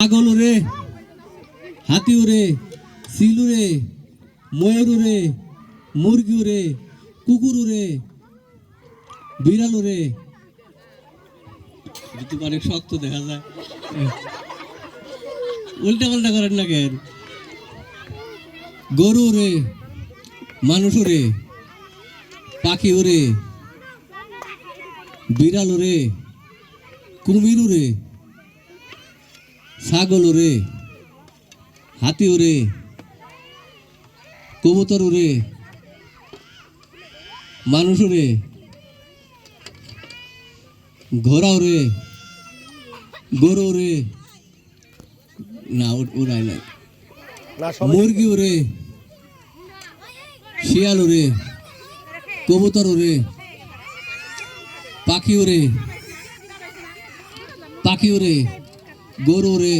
ছাগল উড়ে হাতি উড়ে সিল উড়ে ময়ূর উড়ে মুরগি উড়ে কুকুর বিড়াল অনেক শক্ত দেখা যায়। উল্টা পাল্টা করেন না কেন? গরু উড়ে মানুষ উড়ে পাখি উড়ে বিড়াল উড়ে কুমির উড়ে ছাগল উড়ে হাতি উড়ে কবুতর উড়ে মানুষ উড়ে ঘোড়া উড়ে গরু উড়ে না উ- উড়ায় না মুরগি উড়ে শিয়াল উড়ে কবুতর উড়ে পাখি উড়ে পাখি উড়ে গরু উড়ে